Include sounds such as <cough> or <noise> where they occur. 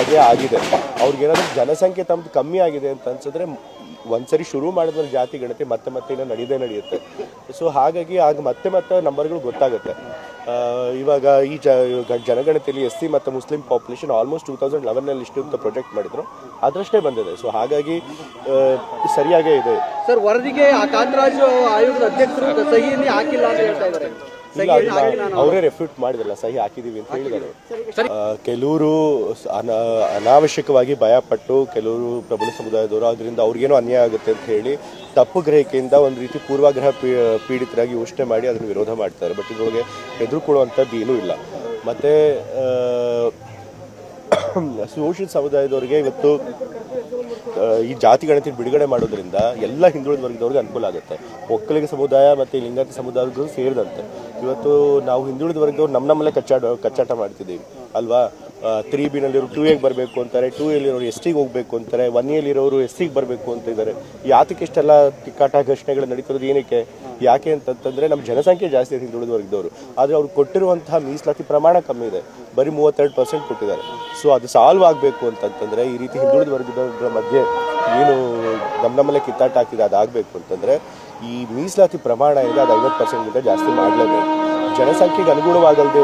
ಆಗೇ ಆಗಿದೆ. ಅವ್ರಿಗೇನಾದ್ರೂ ಜನಸಂಖ್ಯೆ ತಮ್ಮದು ಕಮ್ಮಿ ಆಗಿದೆ ಅಂತ ಅನ್ಸಿದ್ರೆ ಒಂದ್ಸರಿ ಶುರು ಮಾಡಿದ್ರೆ ಜಾತಿ, ಗಣತಿ ಮತ್ತೆ ಮತ್ತೆ ಇನ್ನೂ ನಡೆಯದೇ ನಡೆಯುತ್ತೆ. ಸೊ ಹಾಗಾಗಿ ಆಗ ಮತ್ತೆ ಮತ್ತೆ ನಂಬರ್ಗಳು ಗೊತ್ತಾಗುತ್ತೆ. ಇವಾಗ ಈ ಜ ಜನಗಣತಿಯಲ್ಲಿ ಎಸ್ ಸಿ ಮತ್ತು Muslim population almost two thousand ಲೆವೆನಲ್ಲಿ ಇಷ್ಟು ಅಂತ ಪ್ರೊಜೆಕ್ಟ್ ಮಾಡಿದ್ರು. ಅದರಷ್ಟೇ ಬಂದಿದೆ. ಸೊ ಹಾಗಾಗಿ ಸರಿಯಾಗೇ ಇದೆ. ಸರ್, ವರದಿಗೆ ಕಾಂತರಾಜು ಆಯೋಗದ ಅಧ್ಯಕ್ಷರು ಸಹಿಯಲ್ಲಿ ಹಾಕಿಲ್ಲ ಅಂತ ಹೇಳ್ತಾ ಇದ್ದಾರೆ. ಅವರೇ ರೆಫ್ಯೂಟ್ ಮಾಡಿದ್ರಲ್ಲ ಸಹಿ ಹಾಕಿದೀವಿ ಅಂತ ಹೇಳಿದ್ದಾರೆ. ಕೆಲವರು ಅನ ಅನಾವಶ್ಯಕವಾಗಿ ಭಯಪಟ್ಟು ಕೆಲವರು ಪ್ರಬಲ ಸಮುದಾಯದವರು ಅದರಿಂದ ಅವ್ರಿಗೇನೋ ಅನ್ಯಾಯ ಆಗುತ್ತೆ ಅಂತ ಹೇಳಿ ತಪ್ಪು ಗ್ರಹಿಕೆಯಿಂದ ಒಂದು ರೀತಿ ಪೂರ್ವಾಗ್ರಹ ಪೀಡಿತರಾಗಿ ಯೋಚನೆ ಮಾಡಿ ಅದನ್ನು ವಿರೋಧ ಮಾಡ್ತಾರೆ. ಬಟ್ ಇದ್ರೊಳಗೆ ಎದುರುಕೊಳ್ಳುವಂಥದ್ದು ಏನೂ ಇಲ್ಲ. ಮತ್ತು ಶೋಷಿತ <clears throat> ಸಮುದಾಯದವ್ರಿಗೆ ಇವತ್ತು ಈ ಜಾತಿ ಗಣತಿ ಬಿಡುಗಡೆ ಮಾಡೋದ್ರಿಂದ ಎಲ್ಲ ಹಿಂದುಳಿದ ವರ್ಗದವ್ರಿಗೆ ಅನುಕೂಲ ಆಗುತ್ತೆ. ಒಕ್ಕಲಿಗ ಸಮುದಾಯ ಮತ್ತು ಲಿಂಗಾಯತ ಸಮುದಾಯಗಳು ಸೇರಿದಂತೆ. ಇವತ್ತು ನಾವು ಹಿಂದುಳಿದ ವರ್ಗದವ್ರು ನಮ್ಮ ನಮ್ಮಲ್ಲೇ ಕಚ್ಚಾಟ ಕಚ್ಚಾಟ ಮಾಡ್ತಿದ್ದೀವಿ. ಅಲ್ವಾ? ತ್ರೀ ಬಿನಲ್ಲಿರೋ ಟೂ ಎಗೆ ಬರಬೇಕು ಅಂತಾರೆ. ಟೂ ಎಲ್ಲಿರೋರು ಎಸ್ ಟಿಗೆ ಹೋಗಬೇಕು ಅಂತಾರೆ. ಒನ್ ಎಲ್ಲಿರೋರು ಎಸ್ ಟಿಗೆ ಬರಬೇಕು ಅಂತ ಇದ್ದಾರೆ. ಯಾತಕ್ಕೆ ಇಷ್ಟೆಲ್ಲ ತಿಕ್ಕಾಟ ಘರ್ಷಣೆಗಳು ನಡೀತಿರೋದು ಏನಕ್ಕೆ? ಯಾಕೆ ಅಂತಂತಂದರೆ ನಮ್ಮ ಜನಸಂಖ್ಯೆ ಜಾಸ್ತಿ ಇದೆ ಹಿಂದುಳಿದ ವರ್ಗದವರು. ಆದರೆ ಅವ್ರು ಕೊಟ್ಟಿರುವಂತಹ ಮೀಸಲಾತಿ ಪ್ರಮಾಣ ಕಮ್ಮಿ ಇದೆ. ಬರೀ ಮೂವತ್ತೆರಡು ಪರ್ಸೆಂಟ್ ಕೊಟ್ಟಿದ್ದಾರೆ. ಸೊ ಅದು ಸಾಲ್ವ್ ಆಗಬೇಕು ಅಂತಂತಂದರೆ ಈ ರೀತಿ ಹಿಂದುಳಿದ ವರ್ಗದವರ ಮಧ್ಯೆ ಏನು ನಮ್ಮ ನಮ್ಮಲ್ಲೇ ಕಿತ್ತಾಟ ಹಾಕಿದೆ ಅದಾಗಬೇಕು ಅಂತಂದ್ರೆ ಈ ಮೀಸಲಾತಿ ಪ್ರಮಾಣ ಇದೆ, ಅದು ಐವತ್ತು ಪರ್ಸೆಂಟ್ಗಿಂತ ಜಾಸ್ತಿ ಮಾಡಲೇಬೇಕು. ಜನಸಂಖ್ಯೆಗೆ ಅನುಗುಣವಾಗಲ್ದೆ